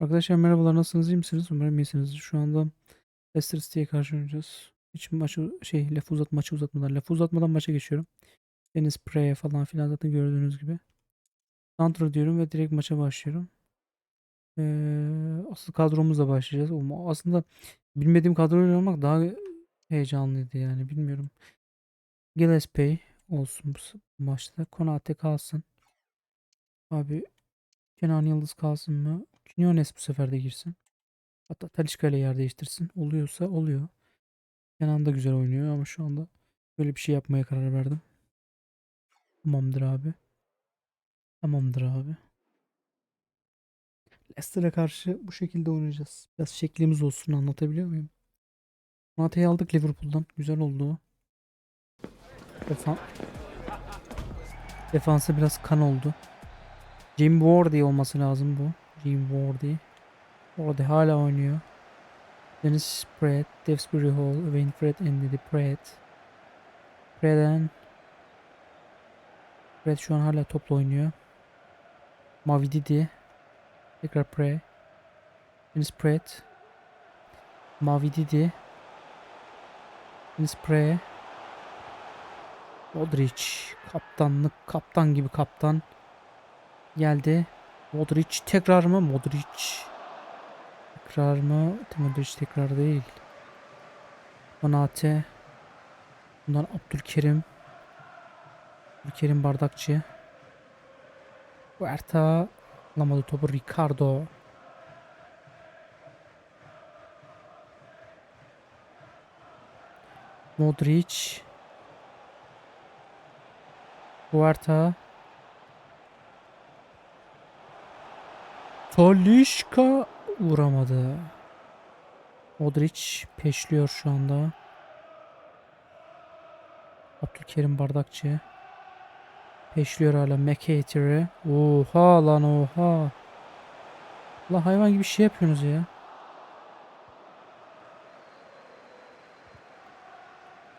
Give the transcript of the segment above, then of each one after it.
Arkadaşlar merhabalar nasılsınız iyi misiniz? Umarım iyisinizdir. Şu anda Leicester City'ye karşı oynayacağız. Hiç maçı şey lafı uzat maçı uzatmadan lafı uzatmadan maça geçiyorum. Deniz Prey falan filan zaten gördüğünüz gibi. Counter diyorum ve direkt maça başlıyorum. Ee, asıl kadromuzla başlayacağız. Aslında bilmediğim kadroyla oynamak daha heyecanlıydı yani bilmiyorum. Gillespie olsun bu maçta. Konate kalsın. Abi Kenan Yıldız kalsın mı? Quinones bu sefer de girsin. Hatta Talisca ile yer değiştirsin. Oluyorsa oluyor. Kenan da güzel oynuyor ama şu anda böyle bir şey yapmaya karar verdim. Tamamdır abi. Tamamdır abi. Leicester'a karşı bu şekilde oynayacağız. Biraz şeklimiz olsun anlatabiliyor muyum? Mate'yi aldık Liverpool'dan. Güzel oldu. Defan Defansa biraz kan oldu. Jim Wardy olması lazım bu. Jim Wardy. Wardy hala oynuyor. Dennis Pratt, Devsbury Hall, Winfred Endedy Pratt. Pratt'en Pratt şu an hala topla oynuyor. Mavi Didi. Tekrar Pre. Dennis Pratt. Mavi Didi. Dennis Pre. Modric. Kaptanlık. Kaptan gibi kaptan. Geldi. Modric tekrar mı? Modric. Tekrar mı? Modric tekrar değil. Konate. Bundan Abdülkerim. Abdülkerim Bardakçı. Huerta. Alamadı topu Ricardo. Modric. Huerta. Talisca vuramadı. Modric peşliyor şu anda. Abdülkerim Bardakçı. Peşliyor hala McHater'ı. Oha lan oha. La hayvan gibi şey yapıyorsunuz ya.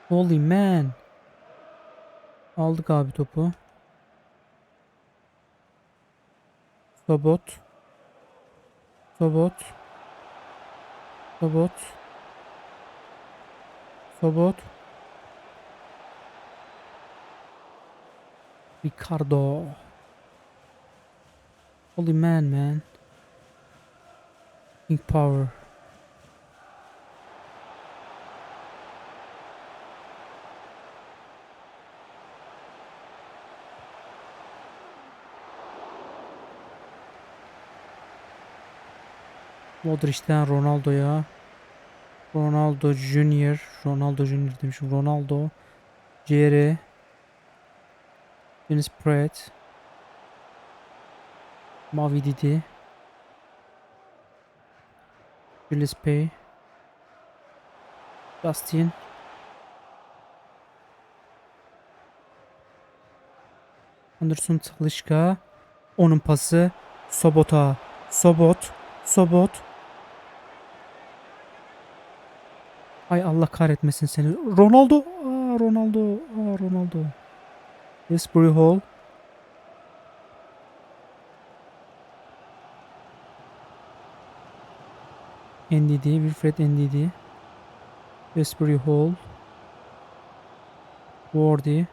Holy man. Aldık abi topu. Sobot. Sobot. Sobot. Sobot. Ricardo. Holy man man. King power. Modric'ten Ronaldo'ya. Ronaldo Junior. Ronaldo Junior demişim. Ronaldo. CR. Dennis Pratt. Mavi Didi. Julius Pay. Justin. Anderson Talişka. Onun pası. Sobota. Sobot. Sobot. Ay Allah kahretmesin seni. Ronaldo. Aa, Ronaldo. Aa, Ronaldo. Westbury Hall. NDD. Wilfred NDD. Westbury Hall. Wardy.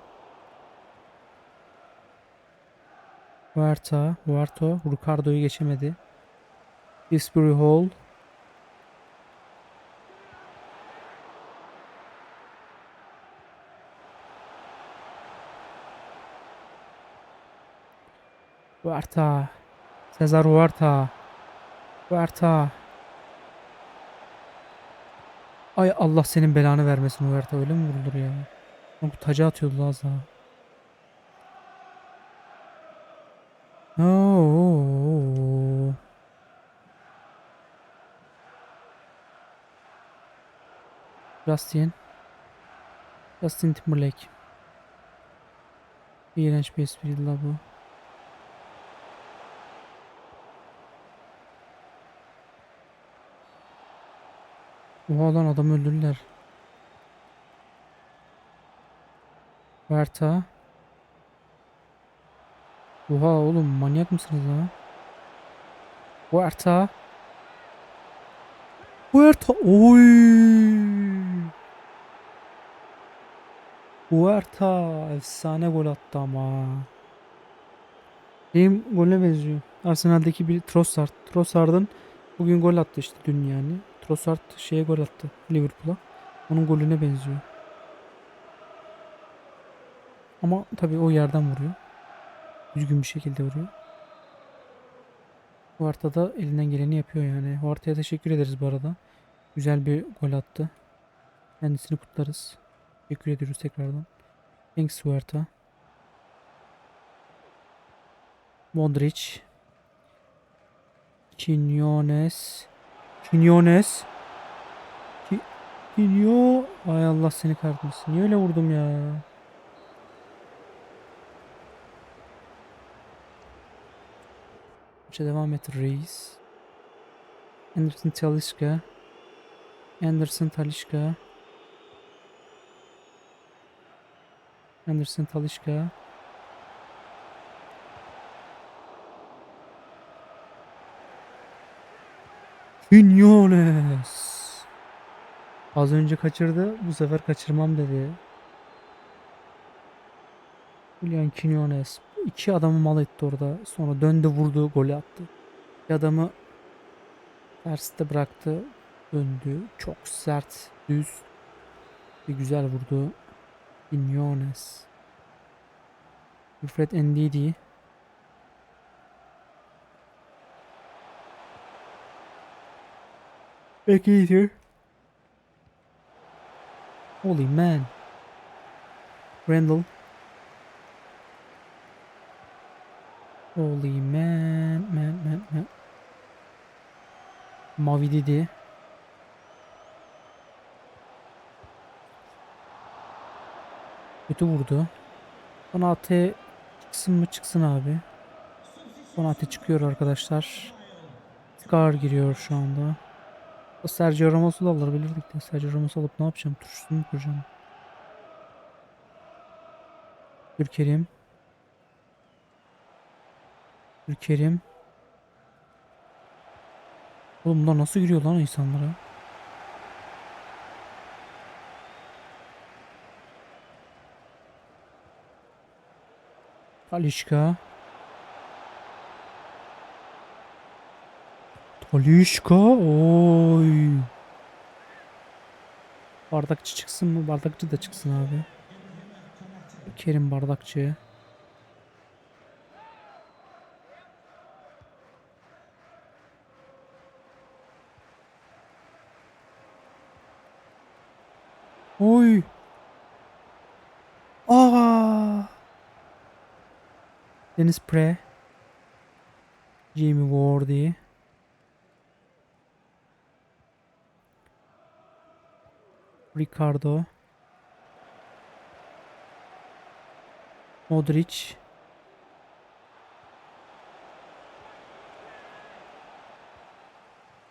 Huerta. Huerto. Ricardo'yu geçemedi. Westbury Hall. Huerta. Cesar Huerta. Huerta. Ay Allah senin belanı vermesin Huerta öyle mi vurulur ya? Bu taca atıyordu az daha. Oo. Justin. Justin Timberlake. İğrenç bir espriydi la bu. Oha lan adamı öldürdüler. Verta. Oha oğlum manyak mısınız lan? Huerta. Huerta. Oy. Huerta efsane gol attı ama. Benim golüne benziyor. Arsenal'deki bir Trossard. Trossard'ın bugün gol attı işte dün yani. Trossard şeye gol attı Liverpool'a. Onun golüne benziyor. Ama tabii o yerden vuruyor. Düzgün bir şekilde vuruyor. Huerta da elinden geleni yapıyor yani. Huerta'ya teşekkür ederiz bu arada. Güzel bir gol attı. Kendisini kutlarız. Teşekkür ediyoruz tekrardan. Thanks Huerta. Modric. Quinones. Quinones. Ki Quino. Ay Allah seni kahretmesin. Niye öyle vurdum ya? Maça devam et Reis. Anderson Talişka. Anderson Talişka. Anderson Talişka. Quinones. Az önce kaçırdı. Bu sefer kaçırmam dedi. Julian Quinones. İki adamı mal etti orada. Sonra döndü vurdu. Golü attı. Bir adamı terste bıraktı. Döndü. Çok sert. Düz. Bir güzel vurdu. Quinones. Wilfred Ndidi. Becky Holy man. Randall. Holy man, man, man, man. Mavi dedi. Kötü vurdu. Konate çıksın mı çıksın abi. Konate çıkıyor arkadaşlar. Scar giriyor şu anda. Sergio Ramos'u da alabilirdik de. Sergio Ramos'u alıp ne yapacağım? Turşusunu mu kuracağım? Ülkerim. Ülkerim. Oğlum bunlar nasıl giriyor lan insanlara? Talişka. Talişka. Oy. Bardakçı çıksın mı? Bardakçı da çıksın abi. Kerim bardakçı. Oy. Aa. Deniz Pre. Jamie Wardy. Ricardo. Modric.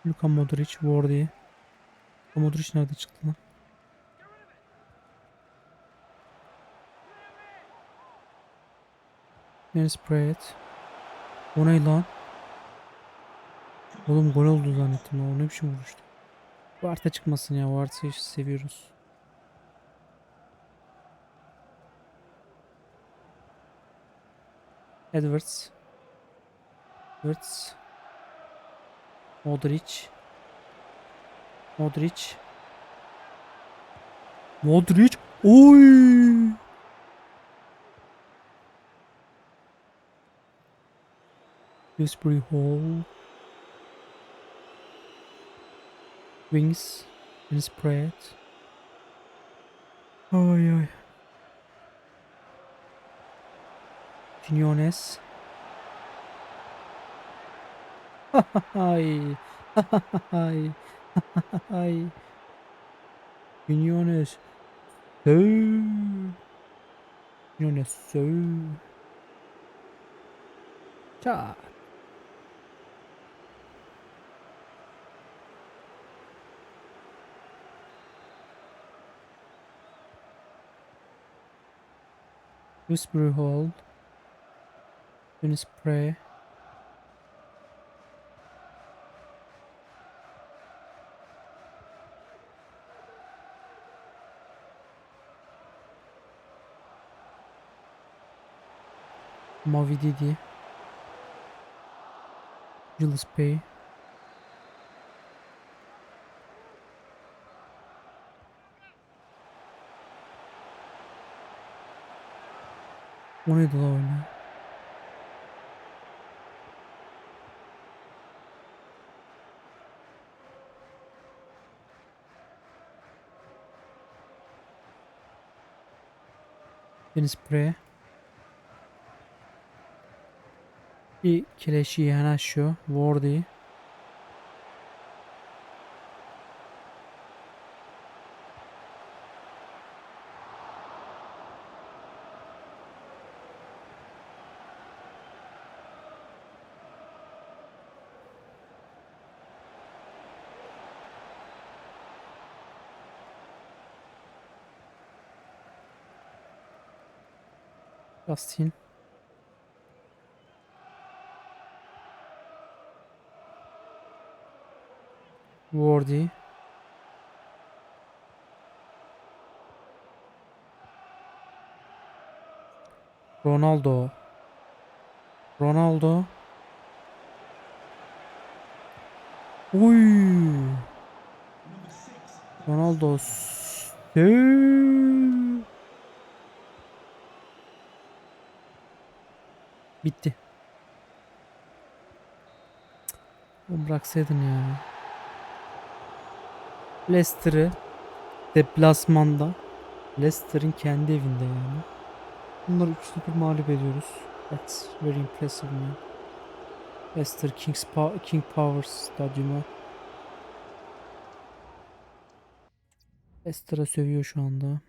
Luka Modric, Wardy. Luka Modric nerede çıktı lan? Dennis Pratt. O ne lan? Oğlum gol oldu zannettim. O ne biçim vuruştu. Varta çıkmasın ya. Varta'yı seviyoruz. Edwards. Edwards. Modric. Modric. Modric. Oy! Dewsbury Hall. Wings. And spread. Ay ay. Quinones. Ay. Ay. Ay. Quinones. So. Quinones. So. Çat. Gooseberry Hall. Spray. Mavi Didi. Jules Pay. O neydi la öyle? Deniz Pre. Bir kileşi yanaşıyor. Justin. Wardy. Ronaldo. Ronaldo. Uy. Ronaldo. Sü- Bitti. Oğlum bıraksaydın ya. Leicester'ı deplasmanda Leicester'ın kendi evinde yani. Bunları 3-0 mağlup ediyoruz. That's very impressive man. Leicester Kings pa King Power Stadyumu. Leicester'a sövüyor şu anda.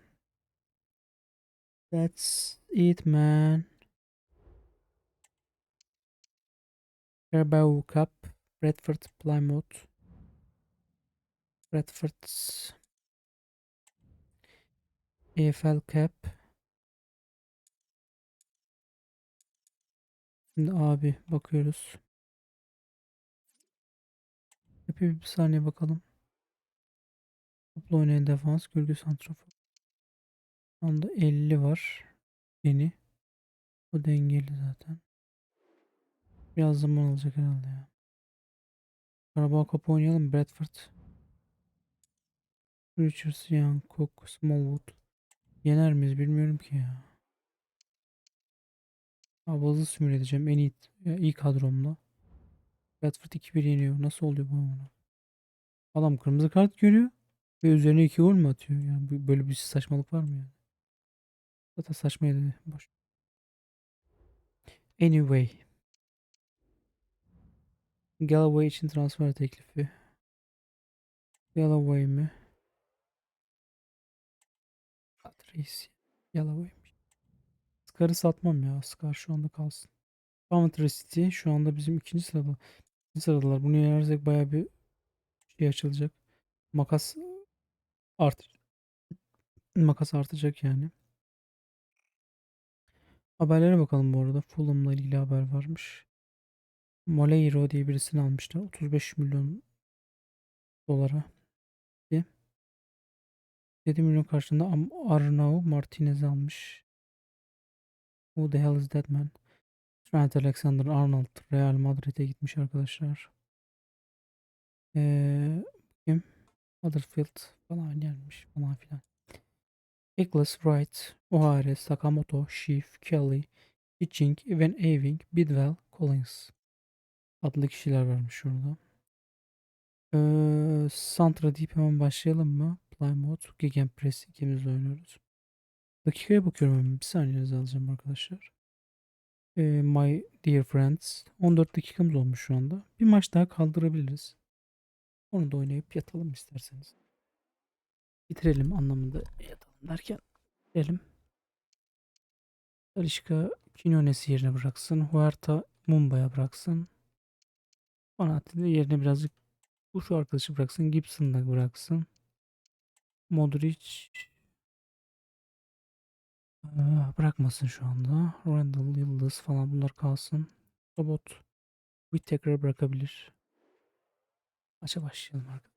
That's it man. Carabao Cup. Bradford Plymouth. Bradford EFL Cup. Şimdi abi bakıyoruz. Hep bir saniye bakalım. Topla oynayan defans. Gölge santrafor. Şu anda 50 var. Yeni. O dengeli zaten. Biraz zaman alacak herhalde ya. Karabağ kapı oynayalım. Bradford. Richards, Young, Cook, Smallwood. Yener miyiz bilmiyorum ki ya. Abi hızlı simüle edeceğim. En iyi, iyi kadromla. Bradford 2-1 yeniyor. Nasıl oluyor bu amına? Adam kırmızı kart görüyor. Ve üzerine 2 gol mü atıyor? Yani böyle bir saçmalık var mı yani? Zaten saçmaydı. Boş. Anyway. Galloway için transfer teklifi. Galloway mi? Patrice. Galloway'miş. Scar'ı satmam ya. Scar şu anda kalsın. Coventry City şu anda bizim ikinci sırada. İkinci sıradalar. Bunu yenersek baya bir şey açılacak. Makas art makas artacak yani. Haberlere bakalım bu arada. Fulham'la ilgili haber varmış. Moleiro diye birisini almışlar. 35 milyon dolara. diye. 7 milyon karşılığında Arnau Martinez almış. Who the hell is that man? Trent Alexander-Arnold Real Madrid'e gitmiş arkadaşlar. Ee, kim? Huddersfield falan gelmiş falan filan. Nicholas Wright, O'Hare, Sakamoto, Sheaf, Kelly, Hitching, Van Ewing, Bidwell, Collins adlı kişiler varmış şurada. Ee, Santra deyip hemen başlayalım mı? Plymouth, Gegenpress ikimiz oynuyoruz. Dakikaya bakıyorum hemen. Bir saniyenizi alacağım arkadaşlar. Ee, my dear friends. 14 dakikamız olmuş şu anda. Bir maç daha kaldırabiliriz. Onu da oynayıp yatalım isterseniz. Bitirelim anlamında yatalım derken bitirelim. Alişka Quinones'i yerine bıraksın. Huerta Mumba'ya bıraksın. Konate de yerine birazcık bu şu arkadaşı bıraksın. Gibson da bıraksın. Modric Aa, bırakmasın şu anda. Randall, Yıldız falan bunlar kalsın. Robot tekrar bırakabilir. Maça başlayalım arkadaşlar.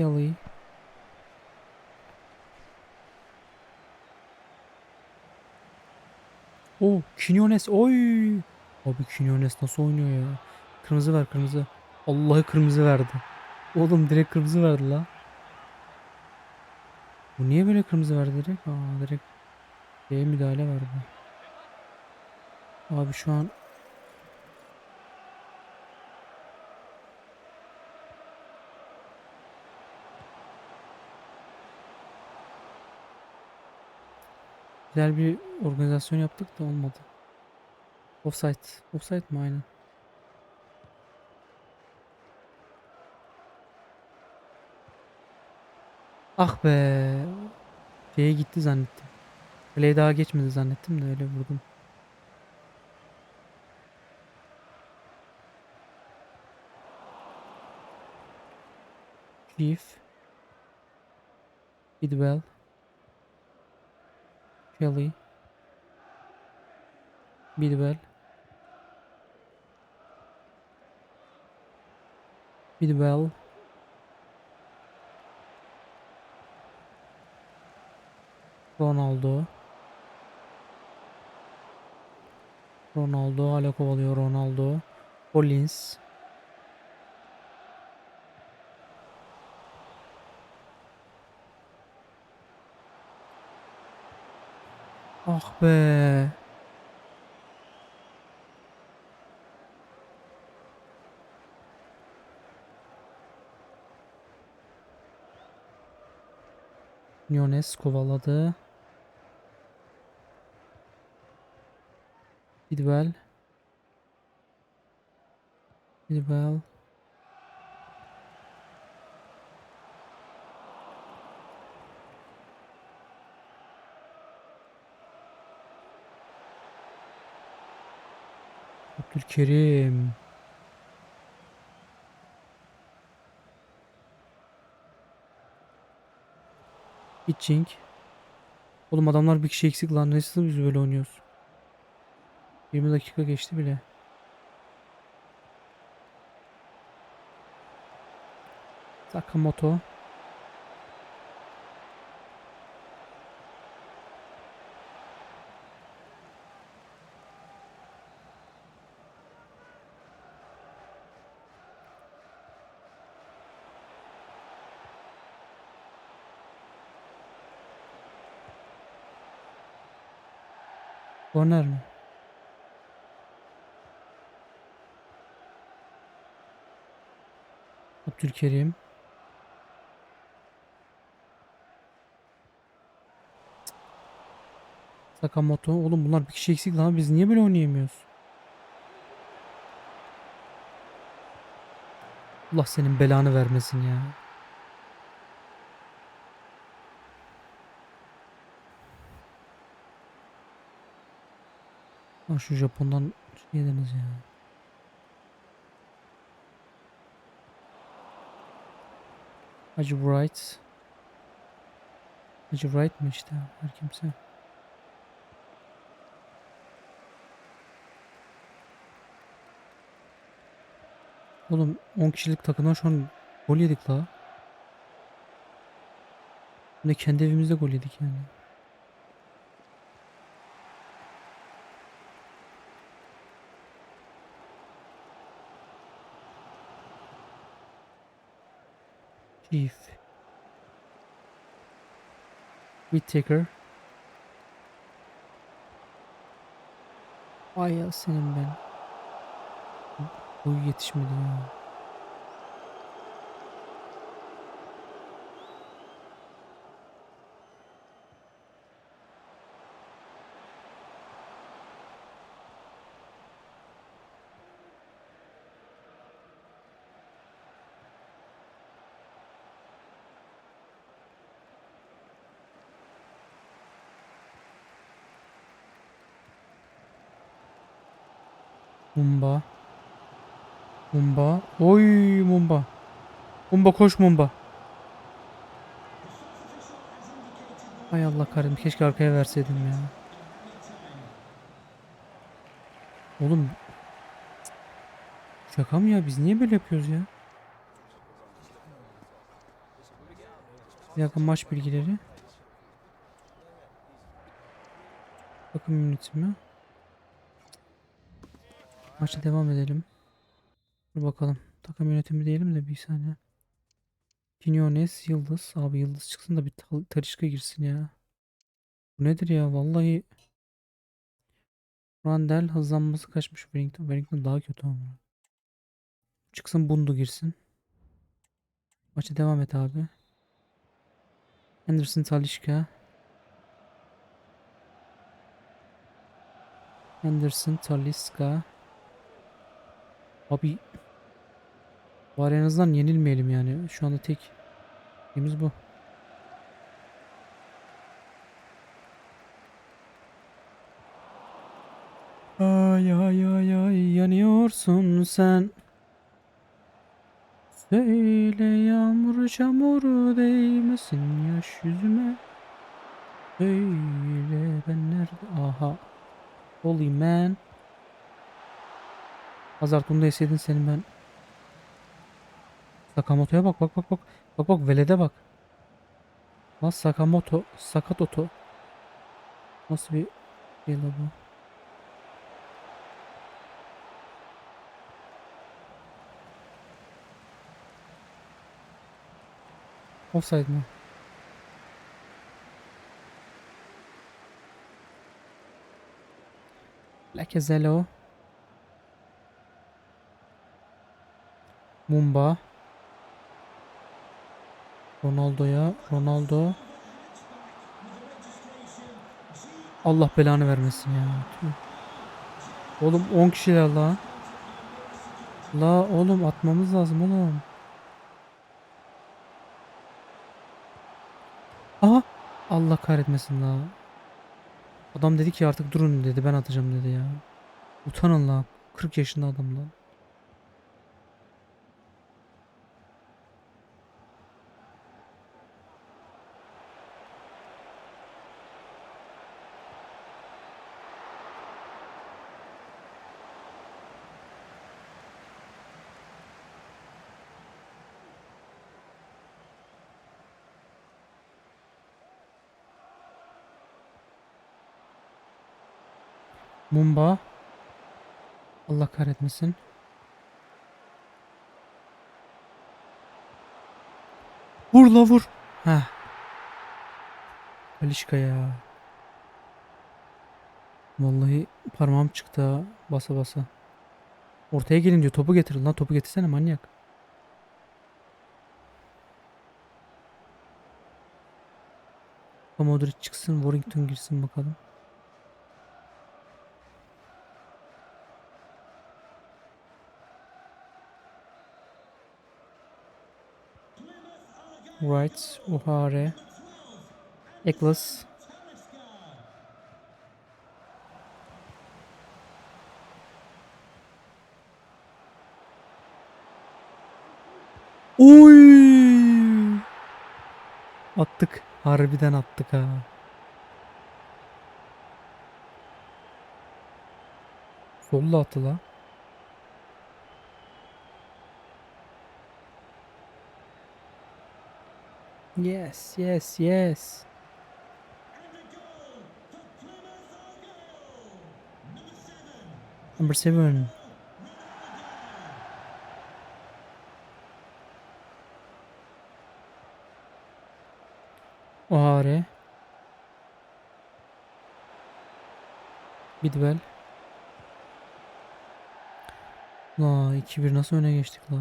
Kelly. Oh, Quinones. Oy. Abi Quinones nasıl oynuyor ya? Kırmızı ver kırmızı. Allah'ı kırmızı verdi. Oğlum direkt kırmızı verdi la. Bu niye böyle kırmızı verdi direkt? Aa direkt şeye müdahale verdi. Abi şu an güzel bir organizasyon yaptık da olmadı. Offside. Offside mi aynen? Ah be. Şeye gitti zannettim. Kaleye daha geçmedi zannettim de öyle vurdum. Chief. Bidwell. Kelly. Bidwell. Bidwell. Ronaldo. Ronaldo hala kovalıyor Ronaldo. Collins. Ah be. Nunes kovaladı. Bidwell. Bidwell. Abdülkerim. Pitching. Oğlum adamlar bir kişi eksik lan. Nasıl biz böyle oynuyoruz? 20 dakika geçti bile. Sakamoto. Korner mi? Abdülkerim. Sakamoto. Oğlum bunlar bir kişi eksik lan. Biz niye böyle oynayamıyoruz? Allah senin belanı vermesin ya. Lan şu Japon'dan şey yediniz ya. Hacı Wright. Hacı Wright mı işte her kimse. Oğlum 10 kişilik takımdan şu an gol yedik la. Ne kendi evimizde gol yedik yani. Chief. Whittaker. Ay ya senin ben. Bu yetişmedi ya. Mumba. Mumba. Oy Mumba. Mumba koş Mumba. Hay Allah kahretsin keşke arkaya verseydim ya. Oğlum. Şaka mı ya biz niye böyle yapıyoruz ya? Bir dakika maç bilgileri. Takım yönetimi. Maça devam edelim. Dur bakalım. Takım yönetimi diyelim de bir saniye. Quinones Yıldız. Abi Yıldız çıksın da bir Talisca girsin ya. Bu nedir ya vallahi. Randall hızlanması kaçmış Wellington. Wellington daha kötü ama. Çıksın Bundu girsin. Maça devam et abi. Anderson Talisca. Anderson Talisca. Abi var en azından yenilmeyelim yani. Şu anda tek şeyimiz bu. Ay ay ay ay yanıyorsun sen. Söyle yağmur çamur değmesin yaş yüzüme. Söyle ben nerede? Aha. Holy man. Hazard bunu da senin ben. Sakamoto'ya bak bak bak bak. Bak bak velede bak. Lan Sakamoto. Sakatoto. Nasıl bir şey bu? Offside mı? Lacazette. Mumba. Ronaldo'ya. Ronaldo. Allah belanı vermesin ya. Oğlum 10 kişiler la. La oğlum atmamız lazım oğlum. Aha. Allah kahretmesin la. Adam dedi ki artık durun dedi ben atacağım dedi ya. Utanın la. 40 yaşında adam lan. Mumba. Allah kahretmesin. Vur la vur. Heh. Alişka ya. Vallahi parmağım çıktı ha. Basa basa. Ortaya gelin diyor. Topu getirin lan. Topu getirsene manyak. Modric çıksın. Warrington girsin bakalım. Wright, Uhare, Eklas. Oy! Attık. Harbiden attık ha. Solla attı la. Yes, yes, yes. Number seven. Ohare. Bidwell. La 2-1 nasıl öne geçtik la?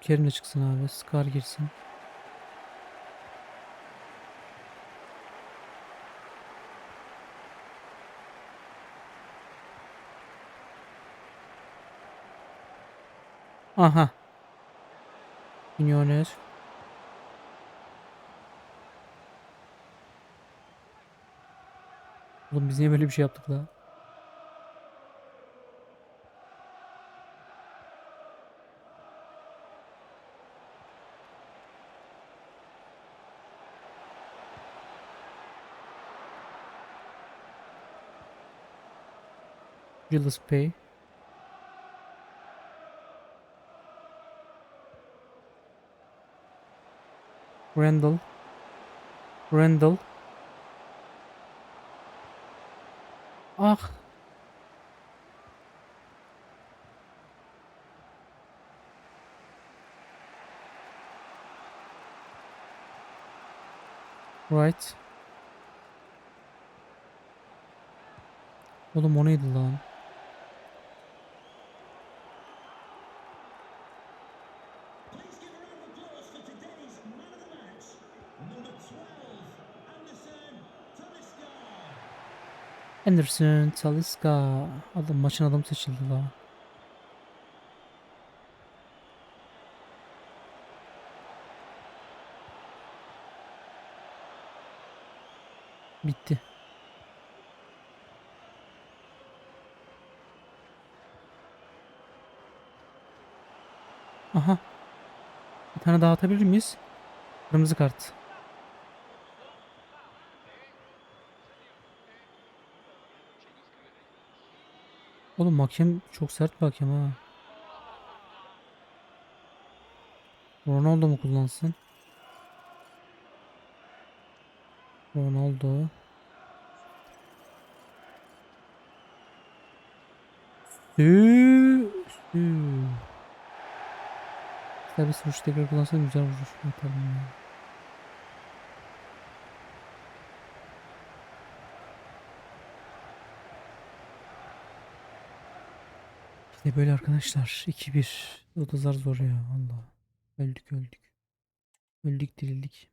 Kerim de çıksın abi. Scar girsin. Aha. Quinones. Oğlum biz niye böyle bir şey yaptık la? Yıldız Randall. Randall. Ah. Right. Oğlum o neydi lan? Anderson, Talisca. Adam maçın adamı seçildi la. Bitti. Aha. Bir tane daha atabilir miyiz? Kırmızı kart. Oğlum hakem çok sert bir hakem ha. Ronaldo mu kullansın? Ronaldo. Sü. Sü. Serbest vuruş tekrar kullansam güzel vuruş yaparım ya. İşte böyle arkadaşlar. 2-1. O da zar zor ya. Allah. Öldük öldük. Öldük dirildik.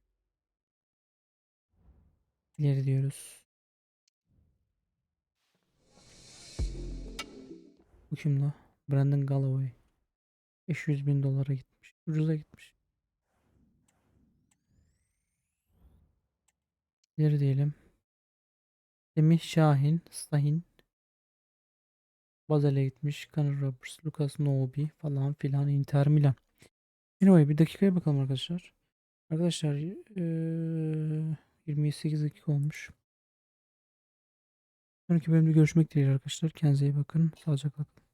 İleri diyoruz. Bu kim la? Brandon Galloway. 500 bin dolara gitmiş. Ucuza gitmiş. İleri diyelim. Semih Şahin, Stahin. Bazel'e gitmiş. Conor Roberts, Lucas Nobi falan filan. Inter Milan. Anyway bir dakikaya bakalım arkadaşlar. Arkadaşlar eee 28 dakika olmuş. Sonraki bölümde görüşmek dileğiyle arkadaşlar. Kendinize iyi bakın. Sağlıcakla kalın.